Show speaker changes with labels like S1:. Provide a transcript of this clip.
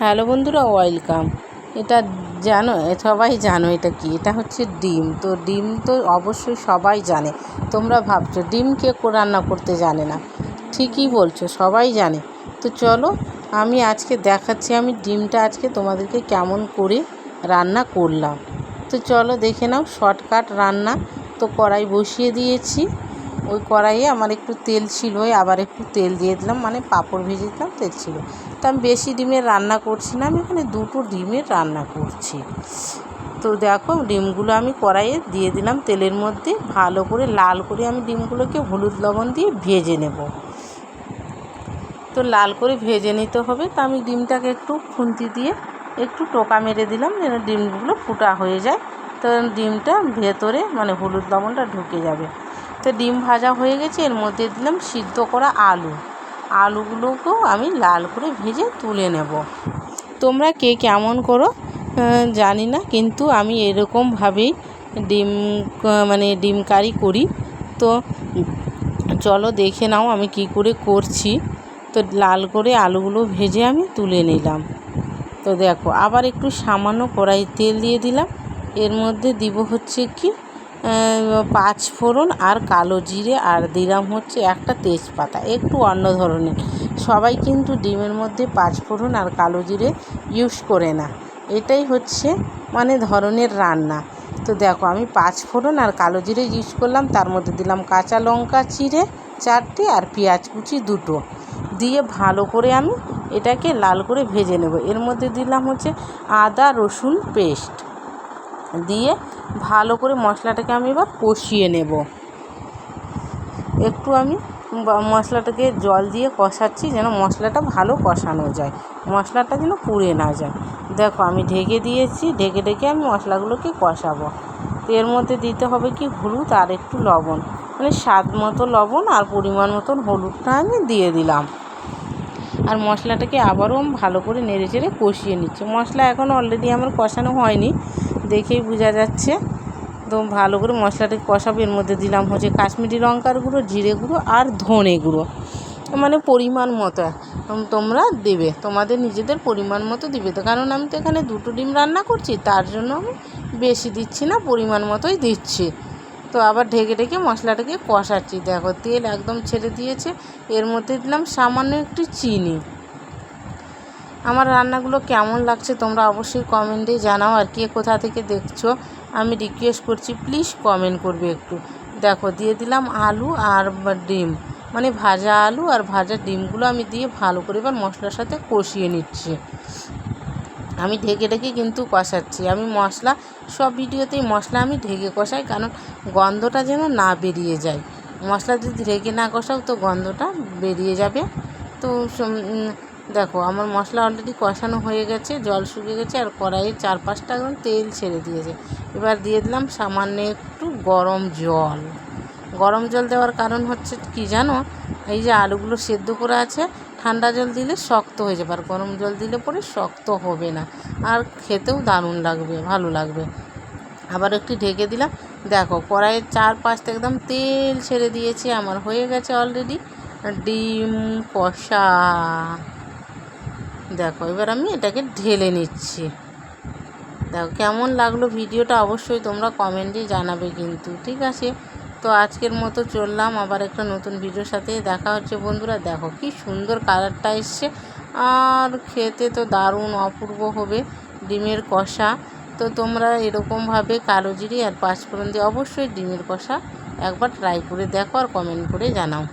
S1: Hello বন্ধুরা, welcome. এটা জানো, সবাই জানো এটা কি? এটা হচ্ছে ডিম। তো ডিম তো অবশ্যই সবাই জানে। তোমরা ভাবছ, ডিম কে রান্না করতে জানে না? ঠিকই বলছো, সবাই জানে। তো চলো, আমি আজকে দেখাচ্ছি, আমি ডিমটা আজকে তোমাদেরকে কেমন করে রান্না করলাম। তো চলো দেখে নাও, শর্টকাট রান্না। তো কড়াই বসিয়ে দিয়েছি। ওই কড়াইয়ে আমার একটু তেল ছিল আবার একটু তেল দিয়ে দিলাম মানে পাঁপড় ভেজে দিলাম, তেল ছিল। তো আমি বেশি ডিমের রান্না করছি না, আমি এখানে দুটো ডিমের রান্না করছি। তো দেখো, ডিমগুলো আমি কড়াইয়ে দিয়ে দিলাম তেলের মধ্যে, ভালো করে লাল করে আমি ডিমগুলোকে হলুদ লবণ দিয়ে ভেজে নেব। তো লাল করে ভেজে নিতে হবে, তো আমি ডিমটাকে একটু খুন্তি দিয়ে একটু টোকা মেরে দিলাম, যেন ডিমগুলো ফুটা হয়ে যায়। তো ডিমটা ভেতরে মানে হলুদ লবণটা ঢুকে যাবে। তো ডিম ভাজা হয়ে গেছে, এর মধ্যে দিলাম সিদ্ধ করা আলু। আলুগুলোকেও আমি লাল করে ভেজে তুলে নেব। তোমরা কে কেমন করো জানি না, কিন্তু আমি এরকমভাবেই ডিম মানে ডিম কারি করি। তো চলো দেখে নাও আমি কি করে করছি। তো লাল করে আলুগুলো ভেজে আমি তুলে নিলাম। তো দেখো, আবার একটু সামান্য কড়াই তেল দিয়ে দিলাম। এর মধ্যে দিব হচ্ছে কি পাঁচ ফোড়ন আর কালো জিরে আর দিলাম হচ্ছে একটা তেজপাতা, একটু অন্য ধরনের। সবাই কিন্তু ডিমের মধ্যে পাঁচ ফোড়ন আর কালো জিরে ইউজ করে না। এটাই হচ্ছে মানে ধরনের রান্না। তো দেখো, আমি পাঁচ ফোড়ন আর কালো জিরে ইউজ করলাম, তার মধ্যে দিলাম কাঁচা লঙ্কা চিড়ে চারটে আর পেঁয়াজ কুচি দুটো। দিয়ে ভালো করে আমি এটাকে লাল করে ভেজে নেব। এর মধ্যে দিলাম হচ্ছে আদা রসুন পেস্ট। দিয়ে ভালো করে মশলাটাকে আমি এবার কষিয়ে নেব। একটু আমি মশলাটাকে জল দিয়ে কষাচ্ছি যেন মশলাটা ভালো কষানো যায়, মশলাটা যেন পুড়ে না যায়। দেখো আমি ঢেকে দিয়েছি, ঢেকে ঢেকে আমি মশলাগুলোকে কষাবো। এর মধ্যে দিতে হবে কি হলুদ আর একটু লবণ। মানে স্বাদ মতো লবণ আর পরিমাণ মতন হলুদটা আমি দিয়ে দিলাম। আর মশলাটাকে আবারও ভালো করে নেড়ে চেড়ে কষিয়ে নিচ্ছি। মশলা এখন অলরেডি আমার কষানো হয়নি। দেখেই বোঝা যাচ্ছে। তো ভালো করে মশলাটাকে কষাবো। এর মধ্যে দিলাম হচ্ছে কাশ্মীরি লঙ্কার গুঁড়ো, জিরে গুঁড়ো আর ধনে গুঁড়ো। মানে পরিমাণ মতো তোমরা দেবে। তোমাদের নিজেদের পরিমাণ মতো দিবে। তো কারণ আমি তো এখানে দুটো ডিম রান্না করছি, তার জন্য আমি বেশি দিচ্ছি না, পরিমাণ মতোই দিচ্ছি। তো আবার ঢেকে ঢেকে মশলাটাকে কষাচ্ছি। দেখো তেল একদম ছেড়ে দিয়েছে। এর মধ্যে দিলাম সামান্য একটু চিনি। আমার রান্নাগুলো কেমন লাগছে তোমরা অবশ্যই কমেন্টে জানাও আর কে কোথা থেকে দেখছ, আমি রিকোয়েস্ট করছি প্লিজ কমেন্ট করবে একটু। দেখো, দিয়ে দিলাম আলু আর ডিম। মানে ভাজা আলু আর ভাজা ডিমগুলো আমি দিয়ে ভালো করে এবার মশলার সাথে কষিয়ে নিচ্ছি। আমি ঢেকে ঢেকে কিন্তু কষাচ্ছি। আমি মশলা, সব ভিডিওতেই মশলা আমি ঢেকে কষাই কারণ গন্ধটা যেন না বেরিয়ে যায়। মশলা যদি ঢেকে না কষাও তো গন্ধটা বেরিয়ে যাবে। তো দেখো, আমার মশলা অলরেডি কষানো হয়ে গেছে, জল শুকিয়ে গেছে, আর কড়াইয়ের চার পাঁচটা একদম তেল ছেড়ে দিয়েছে। এবার দিয়ে দিলাম সামান্য একটু গরম জল। গরম জল দেওয়ার কারণ হচ্ছে কি জানো? এই যে আলুগুলো সেদ্ধ করে আছে, ঠান্ডা জল দিলে শক্ত হয়ে যাবে, আর গরম জল দিলে পরে শক্ত হবে না। আর খেতেও দারুণ লাগবে, ভালো লাগবে। আবার একটু ঢেকে দিলাম। দেখো কড়াইয়ের চার পাঁচটা একদম তেল ছেড়ে দিয়েছে, আমার হয়ে গেছে অলরেডি ডিম, কষা। দেখো, এবার আমি এটাকে ঢেলে নিচ্ছি। দেখো, কেমন লাগল ভিডিওটা অবশ্যই তোমরা কমেন্টে জানাবে কিন্তু, ঠিক আছে? তো আজকের মতো চললাম, আবার একটা নতুন ভিডিওর সাথে দেখা হচ্ছে বন্ধুরা। দেখো, কি সুন্দর কালারটা এসছে। আর খেতে তো দারুণ অপূর্ব হবে ডিমের কষা। তো তোমরা এরকমভাবে কালো জিরি আর পাঁচফোড়ন দিয়ে অবশ্যই ডিমের কষা একবার ট্রাই করে দেখো আর কমেন্ট করে জানাও।